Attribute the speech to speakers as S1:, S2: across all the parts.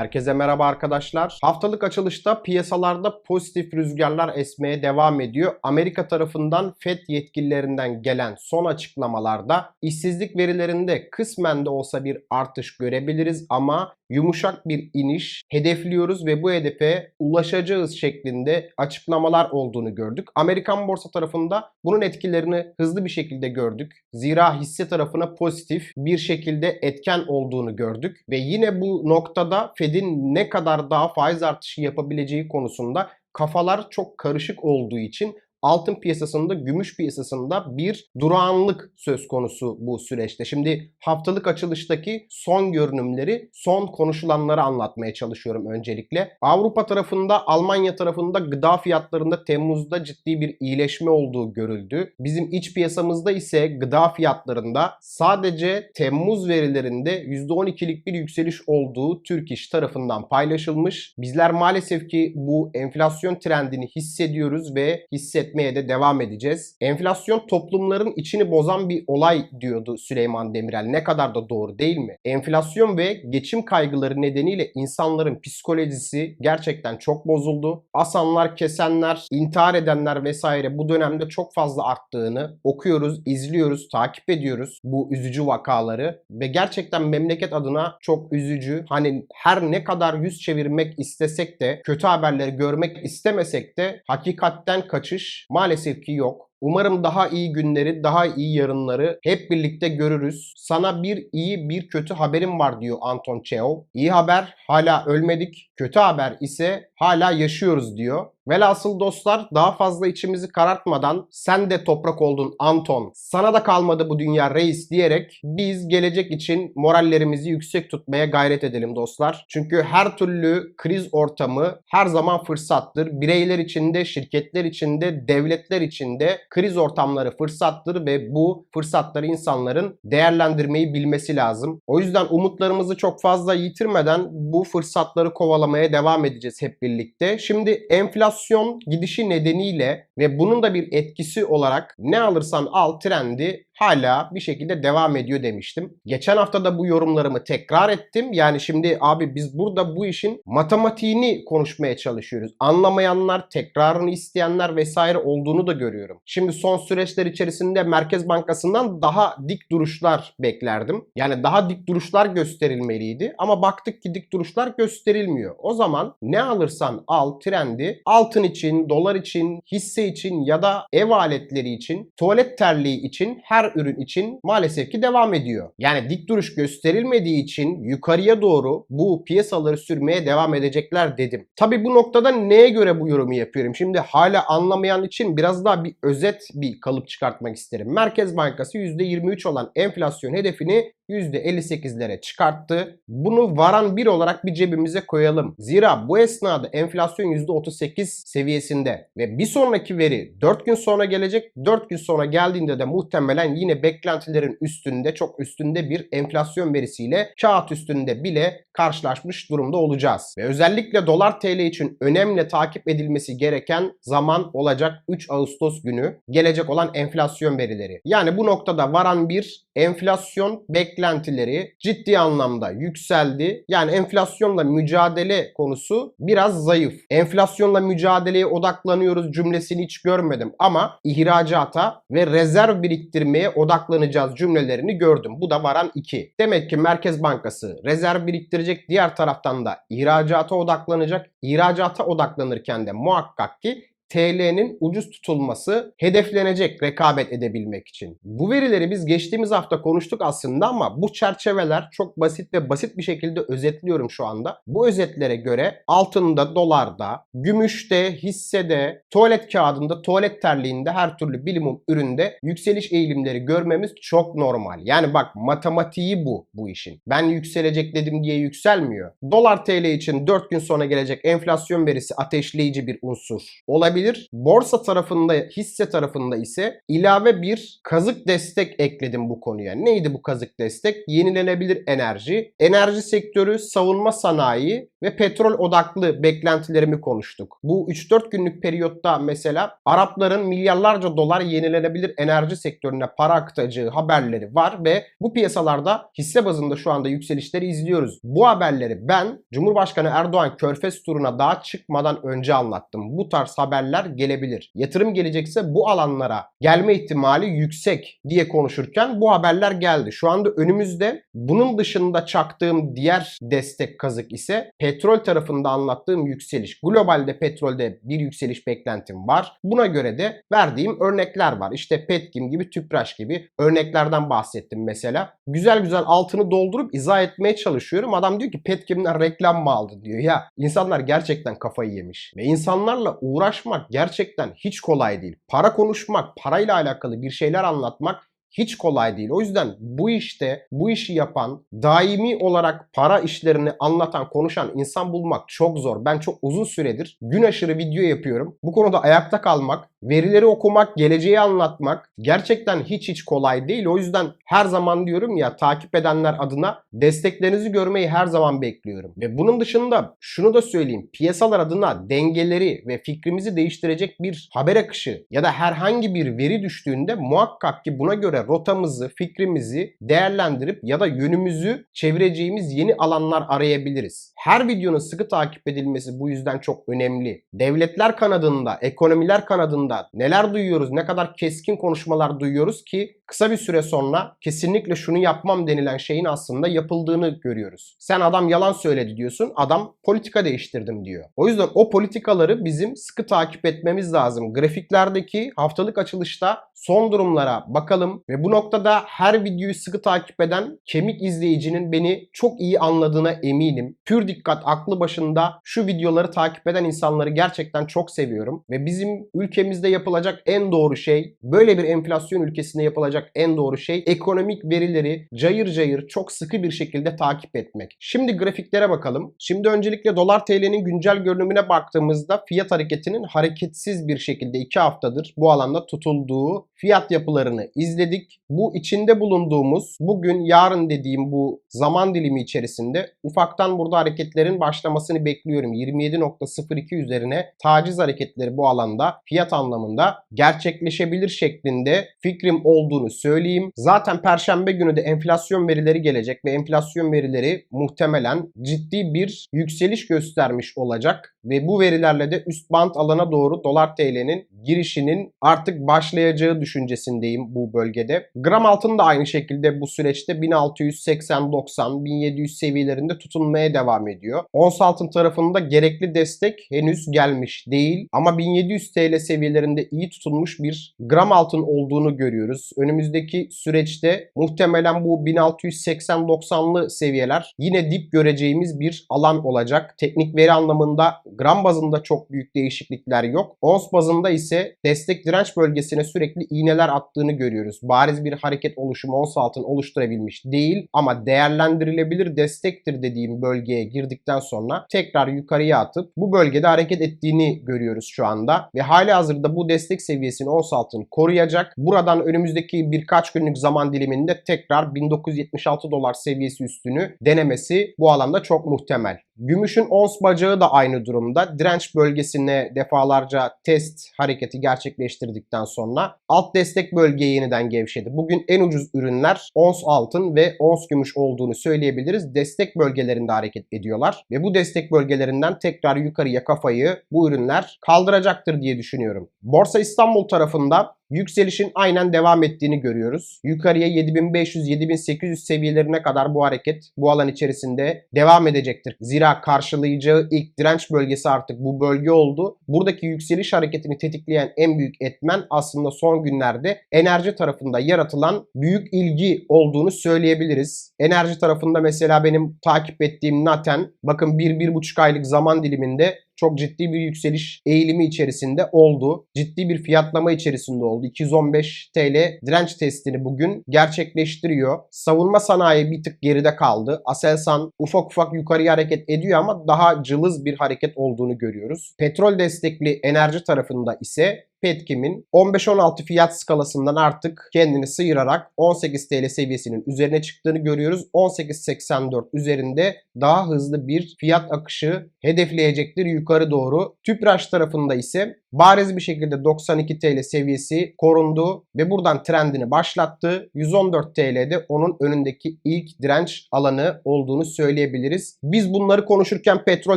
S1: Herkese merhaba arkadaşlar. Haftalık açılışta piyasalarda pozitif rüzgarlar esmeye devam ediyor. Amerika tarafından FED yetkililerinden gelen son açıklamalarda işsizlik verilerinde kısmen de olsa bir artış görebiliriz ama yumuşak bir iniş hedefliyoruz ve bu hedefe ulaşacağız şeklinde açıklamalar olduğunu gördük. Amerikan borsa tarafında bunun etkilerini hızlı bir şekilde gördük. Zira hisse tarafına pozitif bir şekilde etken olduğunu gördük ve yine bu noktada Fed'in ne kadar daha faiz artışı yapabileceği konusunda kafalar çok karışık olduğu için altın piyasasında, gümüş piyasasında bir durağanlık söz konusu bu süreçte. Şimdi haftalık açılıştaki son görünümleri, son konuşulanları anlatmaya çalışıyorum öncelikle. Avrupa tarafında, Almanya tarafında gıda fiyatlarında Temmuz'da ciddi bir iyileşme olduğu görüldü. Bizim iç piyasamızda ise gıda fiyatlarında sadece Temmuz verilerinde %12'lik bir yükseliş olduğu Türk İş tarafından paylaşılmış. Bizler maalesef ki bu enflasyon trendini hissediyoruz ve hisset etmeye de devam edeceğiz. Enflasyon toplumların içini bozan bir olay diyordu Süleyman Demirel. Ne kadar da doğru değil mi? Enflasyon ve geçim kaygıları nedeniyle insanların psikolojisi gerçekten çok bozuldu. Asanlar, kesenler, intihar edenler vesaire bu dönemde çok fazla arttığını okuyoruz, izliyoruz, takip ediyoruz bu üzücü vakaları ve gerçekten memleket adına çok üzücü. Hani her ne kadar yüz çevirmek istesek de kötü haberleri görmek istemesek de hakikatten kaçış maalesef ki yok. Umarım daha iyi günleri, daha iyi yarınları hep birlikte görürüz. Sana bir iyi bir kötü haberim var diyor Anton Chekhov. İyi haber hala ölmedik. Kötü haber ise hala yaşıyoruz diyor. Velhasıl dostlar daha fazla içimizi karartmadan sen de toprak oldun Anton. Sana da kalmadı bu dünya reis diyerek biz gelecek için morallerimizi yüksek tutmaya gayret edelim dostlar. Çünkü her türlü kriz ortamı her zaman fırsattır. Bireyler içinde, şirketler içinde, devletler içinde kriz ortamları fırsattır ve bu fırsatları insanların değerlendirmeyi bilmesi lazım. O yüzden umutlarımızı çok fazla yitirmeden bu fırsatları kovalamaya devam edeceğiz hep birlikte. Şimdi enflasyon gidişi nedeniyle ve bunun da bir etkisi olarak ne alırsan al trendi hala bir şekilde devam ediyor demiştim. Geçen hafta da bu yorumlarımı tekrar ettim. Yani şimdi abi biz burada bu işin matematiğini konuşmaya çalışıyoruz. Anlamayanlar, tekrarını isteyenler vesaire olduğunu da görüyorum. Şimdi son süreçler içerisinde Merkez Bankası'ndan daha dik duruşlar beklerdim. Yani daha dik duruşlar gösterilmeliydi ama baktık ki dik duruşlar gösterilmiyor. O zaman ne alırsan al trendi altın için, dolar için, hisse için ya da ev aletleri için, tuvalet terliği için her ürün için maalesef ki devam ediyor. Yani dik duruş gösterilmediği için yukarıya doğru bu piyasaları sürmeye devam edecekler dedim. Tabi bu noktada neye göre bu yorumu yapıyorum? Şimdi hala anlamayan için biraz daha bir özet bir kalıp çıkartmak isterim. Merkez Bankası %23 olan enflasyon hedefini %58'lere çıkarttı. Bunu varan bir olarak bir cebimize koyalım. Zira bu esnada enflasyon %38 seviyesinde ve bir sonraki veri 4 gün sonra gelecek. 4 gün sonra geldiğinde de muhtemelen yine beklentilerin üstünde çok üstünde bir enflasyon verisiyle kağıt üstünde bile karşılaşmış durumda olacağız. Ve özellikle dolar TL için önemli takip edilmesi gereken zaman olacak 3 Ağustos günü gelecek olan enflasyon verileri. Yani bu noktada varan bir enflasyon beklentileri ciddi anlamda yükseldi. Yani enflasyonla mücadele konusu biraz zayıf. Enflasyonla mücadeleye odaklanıyoruz cümlesini hiç görmedim ama ihracata ve rezerv biriktirmeye odaklanacağız cümlelerini gördüm. Bu da varan 2. Demek ki Merkez Bankası rezerv biriktirecek diğer taraftan da ihracata odaklanacak. İhracata odaklanırken de muhakkak ki TL'nin ucuz tutulması hedeflenecek rekabet edebilmek için. Bu verileri biz geçtiğimiz hafta konuştuk aslında ama bu çerçeveler çok basit ve basit bir şekilde özetliyorum şu anda. Bu özetlere göre altında, dolarda, gümüşte, hissede, tuvalet kağıdında, tuvalet terliğinde her türlü bilimum üründe yükseliş eğilimleri görmemiz çok normal. Yani bak matematiği bu bu işin. Ben yükselecek dedim diye yükselmiyor. Dolar TL için 4 gün sonra gelecek enflasyon verisi ateşleyici bir unsur olabilir olabilir. Borsa tarafında, hisse tarafında ise ilave bir kazık destek ekledim bu konuya. Neydi bu kazık destek? Yenilenebilir enerji, enerji sektörü, savunma sanayi ve petrol odaklı beklentilerimi konuştuk. Bu 3-4 günlük periyotta mesela Arapların milyarlarca dolar yenilenebilir enerji sektörüne para aktaracağı haberleri var ve bu piyasalarda hisse bazında şu anda yükselişleri izliyoruz. Bu haberleri ben Cumhurbaşkanı Erdoğan Körfez turuna daha çıkmadan önce anlattım. Bu tarz haberler gelebilir. Yatırım gelecekse bu alanlara gelme ihtimali yüksek diye konuşurken bu haberler geldi. Şu anda önümüzde bunun dışında çaktığım diğer destek kazık ise petrol tarafında anlattığım yükseliş. Globalde petrolde bir yükseliş beklentim var. Buna göre de verdiğim örnekler var. İşte Petkim gibi, Tüpraş gibi örneklerden bahsettim mesela. Güzel güzel altını doldurup izah etmeye çalışıyorum. Adam diyor ki Petkim'den reklam mı aldı diyor. Ya insanlar gerçekten kafayı yemiş. Ve insanlarla uğraşmak gerçekten hiç kolay değil. Para konuşmak, parayla alakalı bir şeyler anlatmak hiç kolay değil. O yüzden bu işte bu işi yapan, daimi olarak para işlerini anlatan, konuşan insan bulmak çok zor. Ben çok uzun süredir gün aşırı video yapıyorum. Bu konuda ayakta kalmak, verileri okumak, geleceği anlatmak gerçekten hiç hiç kolay değil. O yüzden her zaman diyorum ya takip edenler adına desteklerinizi görmeyi her zaman bekliyorum. Ve bunun dışında şunu da söyleyeyim. Piyasalar adına dengeleri ve fikrimizi değiştirecek bir haber akışı ya da herhangi bir veri düştüğünde muhakkak ki buna göre rotamızı, fikrimizi değerlendirip ya da yönümüzü çevireceğimiz yeni alanlar arayabiliriz. Her videonun sıkı takip edilmesi bu yüzden çok önemli. Devletler kanadında, ekonomiler kanadında neler duyuyoruz, ne kadar keskin konuşmalar duyuyoruz ki kısa bir süre sonra kesinlikle şunu yapmam denilen şeyin aslında yapıldığını görüyoruz. Sen adam yalan söyledi diyorsun, adam politika değiştirdim diyor. O yüzden o politikaları bizim sıkı takip etmemiz lazım. Grafiklerdeki haftalık açılışta son durumlara bakalım ve bu noktada her videoyu sıkı takip eden kemik izleyicinin beni çok iyi anladığına eminim. Pür dikkat aklı başında şu videoları takip eden insanları gerçekten çok seviyorum ve bizim ülkemizde yapılacak en doğru şey böyle bir enflasyon ülkesinde yapılacak en doğru şey ekonomik verileri cayır cayır çok sıkı bir şekilde takip etmek. Şimdi grafiklere bakalım. Şimdi öncelikle dolar TL'nin güncel görünümüne baktığımızda fiyat hareketinin hareketsiz bir şekilde 2 haftadır bu alanda tutulduğu fiyat yapılarını izledik. Bu içinde bulunduğumuz bugün yarın dediğim bu zaman dilimi içerisinde ufaktan burada hareketlerin başlamasını bekliyorum. 27.02 üzerine taciz hareketleri bu alanda fiyat anlamında gerçekleşebilir şeklinde fikrim olduğunu söyleyeyim. Zaten perşembe günü de enflasyon verileri gelecek ve enflasyon verileri muhtemelen ciddi bir yükseliş göstermiş olacak ve bu verilerle de üst band alana doğru dolar TL'nin girişinin artık başlayacağı düşüncesindeyim bu bölgede. Gram altın da aynı şekilde bu süreçte 1680-90, 1700 seviyelerinde tutunmaya devam ediyor. Ons altın tarafında gerekli destek henüz gelmiş değil ama 1700 TL seviyelerinde iyi tutunmuş bir gram altın olduğunu görüyoruz. Önümüzdeki süreçte muhtemelen bu 1680-90'lı seviyeler yine dip göreceğimiz bir alan olacak. Teknik veri anlamında gram bazında çok büyük değişiklikler yok. Ons bazında ise destek direnç bölgesine sürekli iğneler attığını görüyoruz. Bariz bir hareket oluşumu ons altın oluşturabilmiş değil ama değerlendirilebilir destektir dediğim bölgeye girdikten sonra tekrar yukarıya atıp bu bölgede hareket ettiğini görüyoruz şu anda ve hali hazırda bu destek seviyesini ons altın koruyacak. Buradan önümüzdeki birkaç günlük zaman diliminde tekrar 1976 dolar seviyesi üstünü denemesi bu alanda çok muhtemel. Gümüşün ons bacağı da aynı durumda. Direnç bölgesine defalarca test hareketi gerçekleştirdikten sonra alt destek bölgeye yeniden gevşedi. Bugün en ucuz ürünler ons altın ve ons gümüş olduğunu söyleyebiliriz. Destek bölgelerinde hareket ediyorlar ve bu destek bölgelerinden tekrar yukarıya kafayı bu ürünler kaldıracaktır diye düşünüyorum. Borsa İstanbul tarafında yükselişin aynen devam ettiğini görüyoruz. Yukarıya 7500-7800 seviyelerine kadar bu hareket bu alan içerisinde devam edecektir. Zira karşılayacağı ilk direnç bölgesi artık bu bölge oldu. Buradaki yükseliş hareketini tetikleyen en büyük etmen aslında son günlerde enerji tarafında yaratılan büyük ilgi olduğunu söyleyebiliriz. Enerji tarafında mesela benim takip ettiğim Naten bakın 1-1,5 aylık zaman diliminde çok ciddi bir yükseliş eğilimi içerisinde oldu. Ciddi bir fiyatlama içerisinde oldu. 215 TL direnç testini bugün gerçekleştiriyor. Savunma sanayi bir tık geride kaldı. Aselsan ufak ufak yukarıya hareket ediyor ama daha cılız bir hareket olduğunu görüyoruz. Petrol destekli enerji tarafında ise Petkim'in 15-16 fiyat skalasından artık kendini sıyırarak 18 TL seviyesinin üzerine çıktığını görüyoruz. 18.84 üzerinde daha hızlı bir fiyat akışı hedefleyecektir yukarı doğru. Tüpraş tarafında ise bariz bir şekilde 92 TL seviyesi korundu ve buradan trendini başlattı. 114 TL'de onun önündeki ilk direnç alanı olduğunu söyleyebiliriz. Biz bunları konuşurken petrol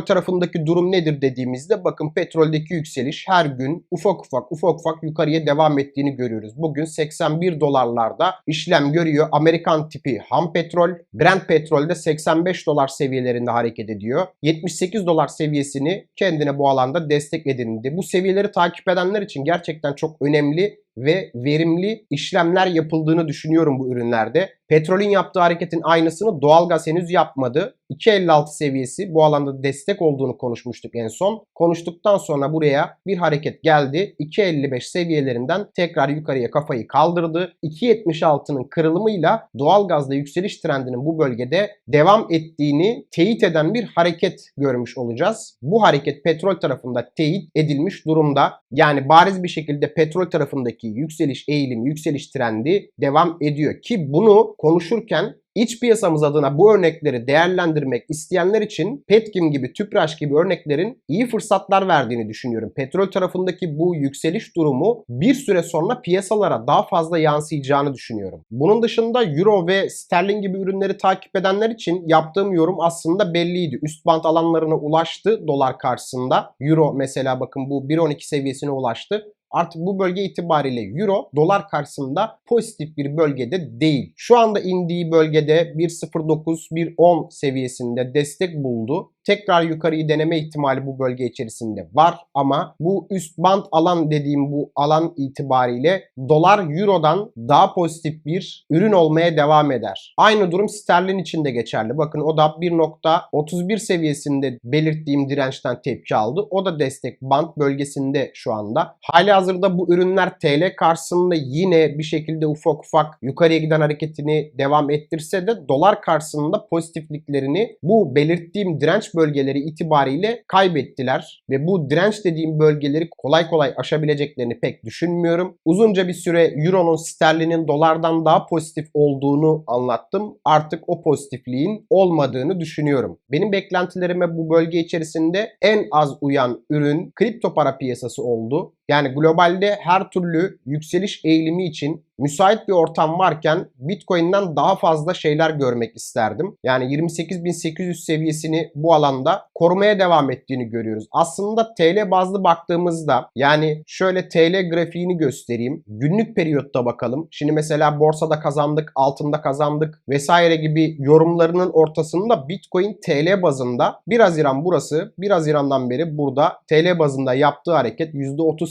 S1: tarafındaki durum nedir dediğimizde bakın petroldeki yükseliş her gün ufak ufak ufak ufak yukarıya devam ettiğini görüyoruz. Bugün 81 dolarlarda işlem görüyor. Amerikan tipi ham petrol, Brent petrolde 85 dolar seviyelerinde hareket ediyor. 78 dolar seviyesini kendine bu alanda destek edindi. Bu seviyeleri takip edenler için gerçekten çok önemli ve verimli işlemler yapıldığını düşünüyorum bu ürünlerde. Petrolün yaptığı hareketin aynısını doğalgaz henüz yapmadı. 2.56 seviyesi bu alanda destek olduğunu konuşmuştuk en son. Konuştuktan sonra buraya bir hareket geldi. 2.55 seviyelerinden tekrar yukarıya kafayı kaldırdı. 2.76'nın kırılımıyla doğalgazda yükseliş trendinin bu bölgede devam ettiğini teyit eden bir hareket görmüş olacağız. Bu hareket petrol tarafında teyit edilmiş durumda. Yani bariz bir şekilde petrol tarafındaki yükseliş eğilimi, yükseliş trendi devam ediyor ki bunu konuşurken İç piyasamız adına bu örnekleri değerlendirmek isteyenler için Petkim gibi, Tüpraş gibi örneklerin iyi fırsatlar verdiğini düşünüyorum. Petrol tarafındaki bu yükseliş durumu bir süre sonra piyasalara daha fazla yansıyacağını düşünüyorum. Bunun dışında Euro ve Sterlin gibi ürünleri takip edenler için yaptığım yorum aslında belliydi. Üst bant alanlarına ulaştı dolar karşısında. Euro mesela bakın bu 1.12 seviyesine ulaştı artık bu bölge itibariyle euro dolar karşısında pozitif bir bölgede değil. Şu anda indiği bölgede 1.09 1.10 seviyesinde destek buldu tekrar yukarıyı deneme ihtimali bu bölge içerisinde var ama bu üst band alan dediğim bu alan itibariyle dolar eurodan daha pozitif bir ürün olmaya devam eder. Aynı durum sterlin için de geçerli. Bakın o da 1.31 seviyesinde belirttiğim dirençten tepki aldı. O da destek band bölgesinde şu anda. Hali hazırda bu ürünler TL karşısında yine bir şekilde ufak ufak yukarıya giden hareketini devam ettirse de dolar karşısında pozitifliklerini bu belirttiğim direnç bölgeleri itibariyle kaybettiler ve bu direnç dediğim bölgeleri kolay kolay aşabileceklerini pek düşünmüyorum. Uzunca bir süre Euro'nun sterlinin dolardan daha pozitif olduğunu anlattım. Artık o pozitifliğin olmadığını düşünüyorum. Benim beklentilerime bu bölge içerisinde en az uyan ürün kripto para piyasası oldu. Yani globalde her türlü yükseliş eğilimi için müsait bir ortam varken Bitcoin'den daha fazla şeyler görmek isterdim. Yani 28.800 seviyesini bu alanda korumaya devam ettiğini görüyoruz. Aslında TL bazlı baktığımızda yani şöyle TL grafiğini göstereyim. Günlük periyotta bakalım. Şimdi mesela borsada kazandık, altında kazandık vesaire gibi yorumlarının ortasında Bitcoin TL bazında 1 Haziran burası 1 Haziran'dan beri burada TL bazında yaptığı hareket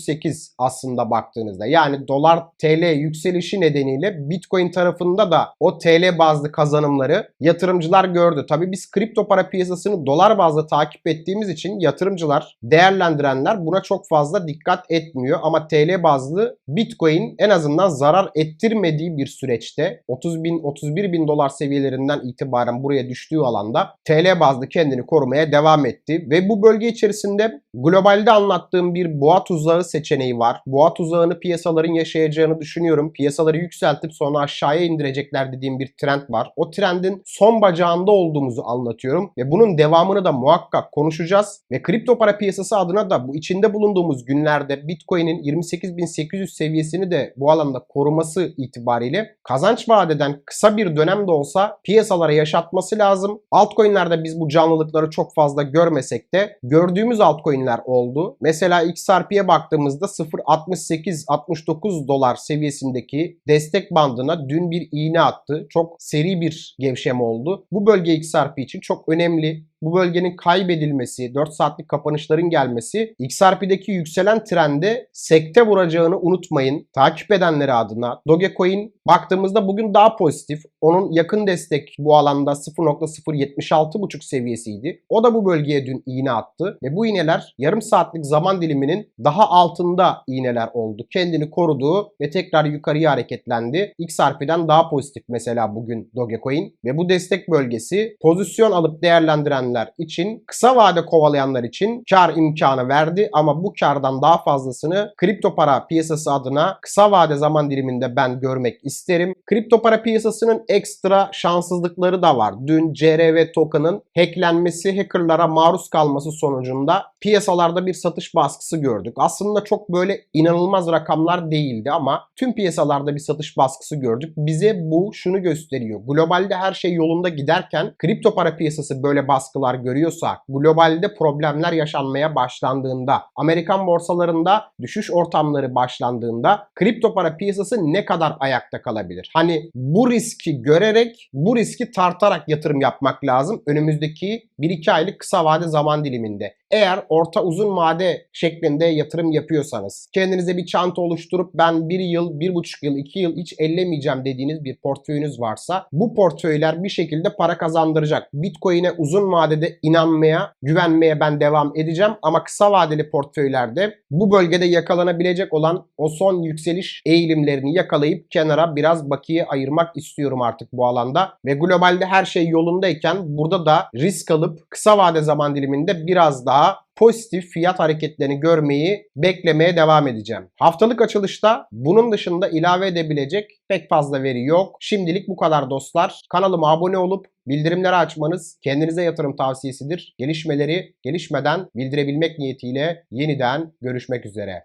S1: %38 aslında baktığınızda. Yani dolar TL yükselişi nedeniyle Bitcoin tarafında da o TL bazlı kazanımları yatırımcılar gördü. Tabii biz kripto para piyasasını dolar bazlı takip ettiğimiz için yatırımcılar, değerlendirenler buna çok fazla dikkat etmiyor. Ama TL bazlı Bitcoin en azından zarar ettirmediği bir süreçte 30 bin 31 bin dolar seviyelerinden itibaren buraya düştüğü alanda TL bazlı kendini korumaya devam etti. Ve bu bölge içerisinde globalde anlattığım bir boğa tuzağı seçeneği var. Boğa tuzağını piyasaların yaşayacağını düşünüyorum piyasaları yükseltip sonra aşağıya indirecekler dediğim bir trend var. O trendin son bacağında olduğumuzu anlatıyorum ve bunun devamını da muhakkak konuşacağız ve kripto para piyasası adına da bu içinde bulunduğumuz günlerde Bitcoin'in 28.800 seviyesini de bu alanda koruması itibariyle kazanç vadeden kısa bir dönem de olsa piyasalara yaşatması lazım. Altcoin'lerde biz bu canlılıkları çok fazla görmesek de gördüğümüz altcoin'ler oldu. Mesela XRP'ye baktığımızda 0.68-69 dolar seviyesindeki destek bandına dün bir iğne attı. Çok seri bir gevşeme oldu. Bu bölge XRP için çok önemli bu bölgenin kaybedilmesi, 4 saatlik kapanışların gelmesi XRP'deki yükselen trende sekte vuracağını unutmayın. Takip edenleri adına Dogecoin baktığımızda bugün daha pozitif. Onun yakın destek bu alanda 0.076.5 seviyesiydi. O da bu bölgeye dün iğne attı ve bu iğneler yarım saatlik zaman diliminin daha altında iğneler oldu. Kendini korudu ve tekrar yukarıya hareketlendi. XRP'den daha pozitif mesela bugün Dogecoin ve bu destek bölgesi pozisyon alıp değerlendirenler isteyenler için, kısa vade kovalayanlar için kar imkanı verdi ama bu kardan daha fazlasını kripto para piyasası adına kısa vade zaman diliminde ben görmek isterim. Kripto para piyasasının ekstra şanssızlıkları da var. Dün CRV token'ın hacklenmesi, hackerlara maruz kalması sonucunda piyasalarda bir satış baskısı gördük. Aslında çok böyle inanılmaz rakamlar değildi ama tüm piyasalarda bir satış baskısı gördük. Bize bu şunu gösteriyor. Globalde her şey yolunda giderken kripto para piyasası böyle baskılar görüyorsa, globalde problemler yaşanmaya başlandığında, Amerikan borsalarında düşüş ortamları başlandığında kripto para piyasası ne kadar ayakta kalabilir? Hani bu riski görerek, bu riski tartarak yatırım yapmak lazım önümüzdeki 1-2 aylık kısa vade zaman diliminde. Eğer orta uzun vade şeklinde yatırım yapıyorsanız, kendinize bir çanta oluşturup ben 1 yıl, 1,5 yıl, 2 yıl hiç ellemeyeceğim dediğiniz bir portföyünüz varsa bu portföyler bir şekilde para kazandıracak. Bitcoin'e uzun vadede inanmaya, güvenmeye ben devam edeceğim ama kısa vadeli portföylerde bu bölgede yakalanabilecek olan o son yükseliş eğilimlerini yakalayıp kenara biraz bakiye ayırmak istiyorum artık bu alanda. Ve globalde her şey yolundayken burada da risk alıp kısa vade zaman diliminde biraz daha pozitif fiyat hareketlerini görmeyi beklemeye devam edeceğim. Haftalık açılışta bunun dışında ilave edebilecek pek fazla veri yok. Şimdilik bu kadar dostlar. Kanalıma abone olup bildirimleri açmanız kendinize yatırım tavsiyesidir. Gelişmeleri gelişmeden bildirebilmek niyetiyle yeniden görüşmek üzere.